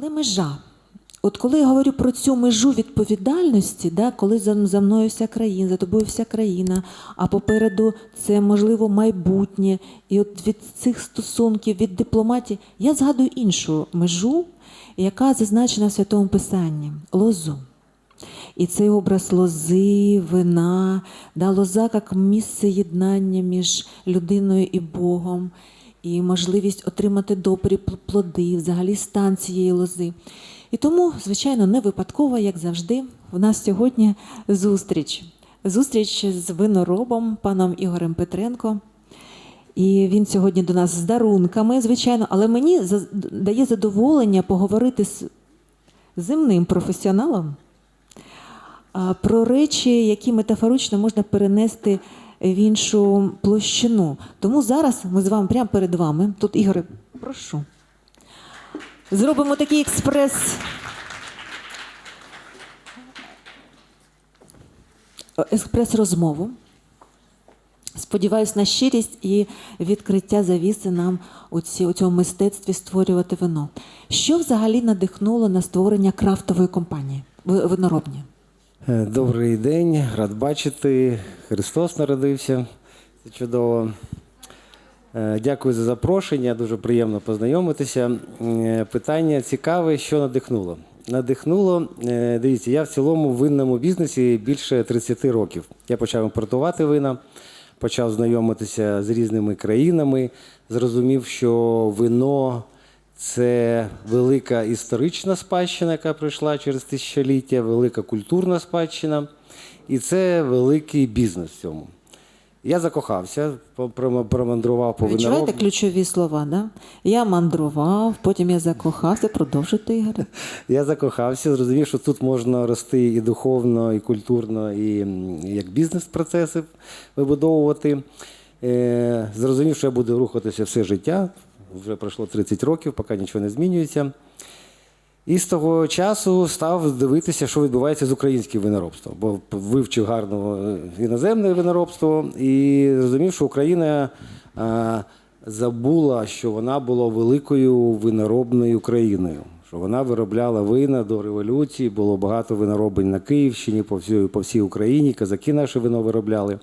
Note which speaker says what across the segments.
Speaker 1: Але межа. От коли я говорю про цю межу відповідальності, да, коли за, за мною вся країна, за тобою вся країна, а попереду це можливо майбутнє, і от від цих стосунків, від дипломатії, я згадую іншу межу, яка зазначена в Святому Писанні лозу. І цей образ лози, вина, да, лоза як місце єднання між людиною і Богом, і можливість отримати добрі пл- плоди, взагалі стан цієї лози. І тому, звичайно, не випадково, як завжди, в нас сьогодні зустріч. Зустріч з виноробом, паном Ігорем Петренко. І він сьогодні до нас з дарунками, звичайно, але мені дає задоволення поговорити з земним професіоналом про речі, які метафорично можна перенести в іншу площину. Тому зараз ми з вами прямо перед вами. Тут, Ігоре, прошу. Зробимо такий експрес. Експрес-розмову. Сподіваюсь на щирість і відкриття завіси нам у, ці, у цьому мистецтві створювати вино. Що взагалі надихнуло на створення крафтової компанії ви- виноробні?
Speaker 2: Е, Добрий день, рад бачити. Христос народився. Це чудово. Е, Дякую за запрошення, дуже приємно познайомитися. Е, Питання цікаве, що надихнуло. Надихнуло, дивіться, я в цілому в винному бізнесі більше 30 років. Я почав імпортувати вина, почав знайомитися з різними країнами, зрозумів, що вино це велика історична спадщина, яка прийшла через тисячоліття, велика культурна спадщина, і це великий бізнес в цьому. Я закохався, промандрував по
Speaker 1: Відчуваєте ключові слова, да? Я мандрував, потім я закохався. Продовжуйте, Ігоре.
Speaker 2: Я закохався, зрозумів, що тут можна рости і духовно, і культурно, і як бізнес-процеси вибудовувати. Е, Зрозумів, що я буду рухатися все життя. Вже пройшло 30 років, поки нічого не змінюється. І з того часу став дивитися, що відбувається з українським виноробством, бо вивчив гарно е, іноземне виноробство і зрозумів, що Україна е, забула, що вона була великою виноробною країною. Що вона виробляла вина до революції, було багато виноробень на Київщині, по всій, по всій Україні, казаки наші вино виробляли.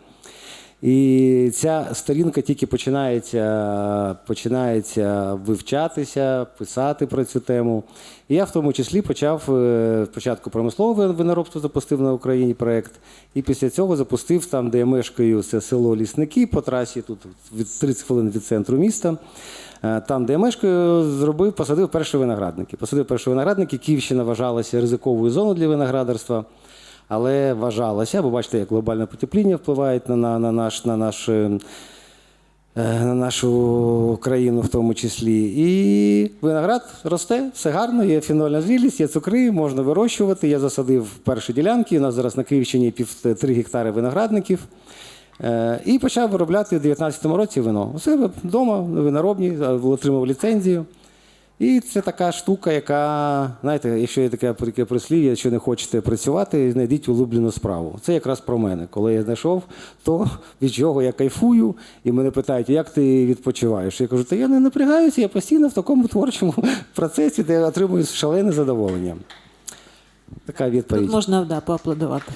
Speaker 2: І ця сторінка тільки починається, починається вивчатися, писати про цю тему. І я в тому числі почав е, спочатку промислове виноробство запустив на Україні проект. І після цього запустив там, де я мешкаю, це село Лісники по трасі, тут від 30 хвилин від центру міста. Е, Там, де я мешкаю, зробив, посадив перші виноградники. Посадив перші виноградники. Київщина вважалася ризиковою зоною для виноградарства. Але вважалося, бо бачите, як глобальне потепління впливає на, на, на, наш, на, наш, е, на нашу країну в тому числі. І виноград росте, все гарно, є фінольна зрілість, є цукри, можна вирощувати. Я засадив перші ділянки. У нас зараз на Київщині пів 3 гектари виноградників. Е, І почав виробляти у 2019 році вино. У себе вдома, виноробні, отримав ліцензію. І це така штука, яка, знаєте, якщо є таке, таке прислів'я, якщо не хочете працювати, знайдіть улюблену справу. Це якраз про мене. Коли я знайшов, то від чого я кайфую, і мене питають, як ти відпочиваєш? Я кажу, та я не напрягаюся, я постійно в такому творчому процесі, де я отримую шалене задоволення. Така відповідь.
Speaker 1: Тут можна да, поаплодувати.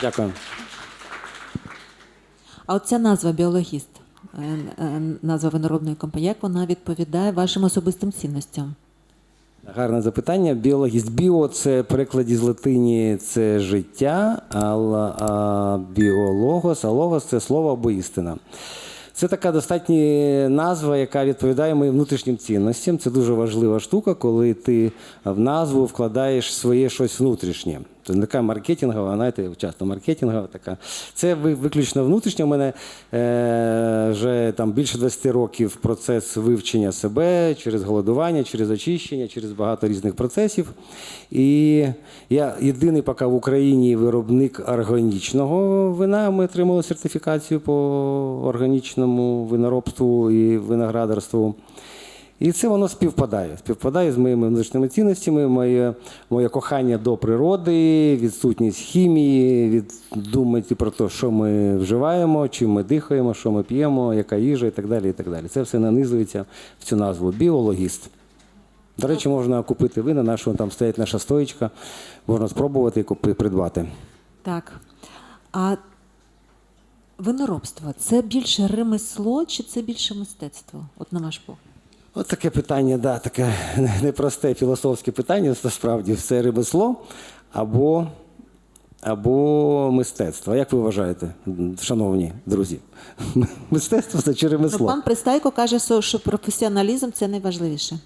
Speaker 2: Дякую.
Speaker 1: А от ця назва біологіст, назва виноробної компанії, як вона відповідає вашим особистим цінностям?
Speaker 2: Гарне запитання. Біологіст. Біо це в перекладі з латині це життя, а біологос, а логос це слово або істина. Це така достатня назва, яка відповідає моїм внутрішнім цінностям. Це дуже важлива штука, коли ти в назву вкладаєш своє щось внутрішнє. Це не така маркетингова, знаєте, часто маркетингова така. Це виключно внутрішнє. У мене е, вже там більше 20 років процес вивчення себе через голодування, через очищення, через багато різних процесів. І я єдиний поки в Україні виробник органічного вина. Ми отримали сертифікацію по органічному виноробству і виноградарству. І це воно співпадає. Співпадає з моїми внутрішніми цінностями, моє, моє кохання до природи, відсутність хімії, від думати про те, що ми вживаємо, чим ми дихаємо, що ми п'ємо, яка їжа і так далі. і так далі. Це все нанизується в цю назву біологіст. До речі, можна купити вина, нашу там стоїть наша стоїчка, можна спробувати і купи, придбати.
Speaker 1: Так. А виноробство це більше ремесло чи це більше мистецтво? От на ваш погляд.
Speaker 2: От таке питання, да, таке непросте філософське питання, насправді, це ремесло або, або мистецтво. Як ви вважаєте, шановні друзі? Мистецтво це чи
Speaker 1: Ну,
Speaker 2: ремесло?
Speaker 1: пан Пристайко каже, що- що професіоналізм це найважливіше.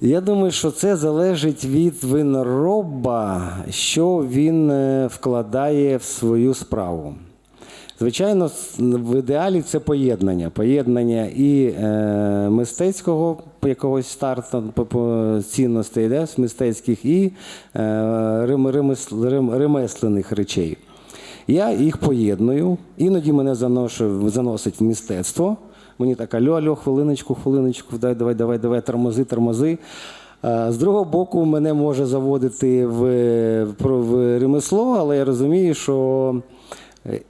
Speaker 2: Я думаю, що це залежить від винороба, що він е, вкладає в свою справу. Звичайно, в ідеалі це поєднання. Поєднання і е, мистецького якогось старту цінностей да, мистецьких, і е, рем- ремес- рем- ремеслених речей. Я їх поєдную. Іноді мене заношу, заносить в мистецтво. Мені так, алло, алло, хвилиночку, хвилиночку, дай, давай, давай, давай, тормози, тормози. З другого боку, мене може заводити в, в, ремесло, але я розумію, що е,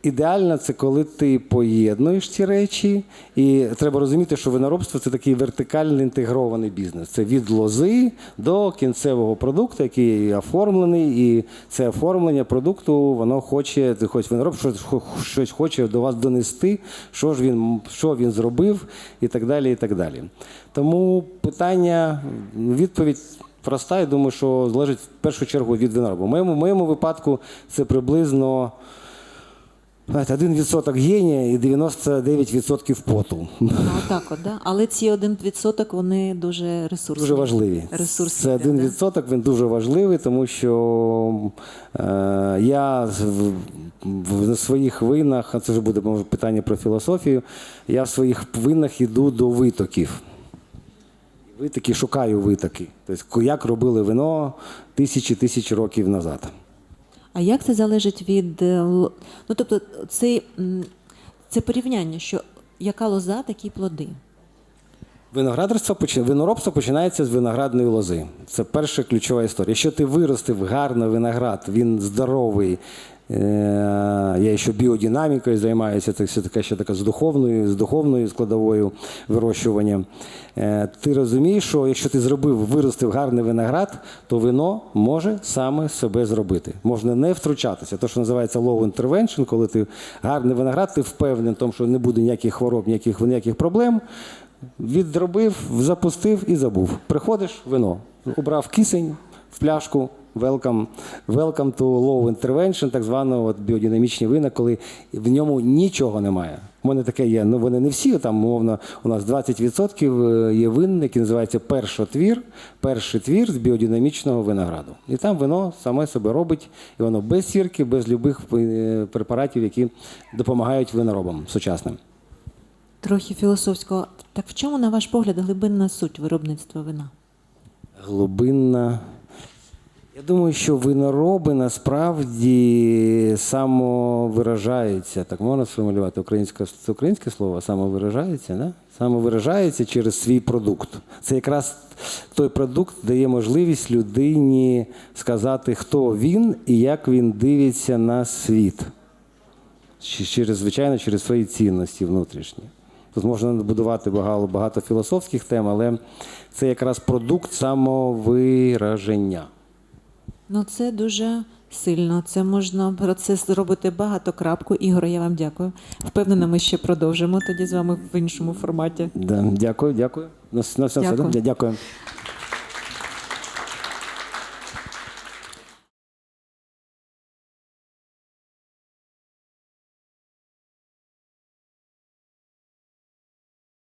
Speaker 2: ідеально це коли ти поєднуєш ці речі. І треба розуміти, що виноробство це такий вертикально інтегрований бізнес. Це від лози до кінцевого продукту, який оформлений, і це оформлення продукту, воно хоче, хоч винороб щось, хоче до вас донести, що ж він, що він зробив, і так далі. І так далі. Тому питання, відповідь. Проста, я думаю, що залежить в першу чергу від винороба. В моєму, моєму випадку це приблизно 1% генія і 99% поту.
Speaker 1: Ну, отак от, да? Але ці 1% вони дуже ресурсні.
Speaker 2: Дуже важливі.
Speaker 1: Ресурсні.
Speaker 2: Це один
Speaker 1: да.
Speaker 2: відсоток, він дуже важливий, тому що е, я в, в, своїх винах, а це вже буде може, питання про філософію, я в своїх винах йду до витоків. Витоки шукаю витоки. Тобто, як робили вино тисячі тисячі років назад.
Speaker 1: А як це залежить від. е, Ну, тобто, це, це порівняння, що яка лоза, такі плоди.
Speaker 2: Виноградарство виноробство починається з виноградної лози. Це перша ключова історія. Якщо ти виростив гарно виноград, він здоровий. е, Я ще біодинамікою займаюся, це все таке ще така з духовною, з духовною складовою вирощування. Е, Ти розумієш, що якщо ти зробив, виростив гарний виноград, то вино може саме себе зробити. Можна не втручатися. То, що називається low intervention, коли ти гарний виноград, ти впевнений в тому, що не буде ніяких хвороб, ніяких, ніяких проблем. Відробив, запустив і забув. Приходиш, вино. Убрав кисень в пляшку. Welcome, welcome to low intervention, так званого от біодинамічні вина, коли в ньому нічого немає. У мене таке є, ну вони не всі, там, мовно, у нас 20% є вин, який називається першотвір, перший твір з біодинамічного винограду. І там вино саме себе робить, і воно без сірки, без любих е, препаратів, які допомагають виноробам сучасним.
Speaker 1: Трохи філософського. Так в чому, на ваш погляд, глибинна суть виробництва вина?
Speaker 2: глибинна. Я думаю, що винороби насправді самовиражаються. Так можна сформулювати українське, українське слово самовиражається, да? самовиражається через свій продукт. Це якраз той продукт дає можливість людині сказати, хто він і як він дивиться на світ. Через, звичайно, через свої цінності внутрішні. Тут можна будувати багато, багато філософських тем, але це якраз продукт самовираження.
Speaker 1: Ну, це дуже сильно. Це можна про це зробити багато крапку. Ігор, я вам дякую. Впевнена, ми ще продовжимо тоді з вами в іншому форматі.
Speaker 2: Да, дякую, дякую. На, на все,
Speaker 1: Дякую.
Speaker 2: все. Дякую.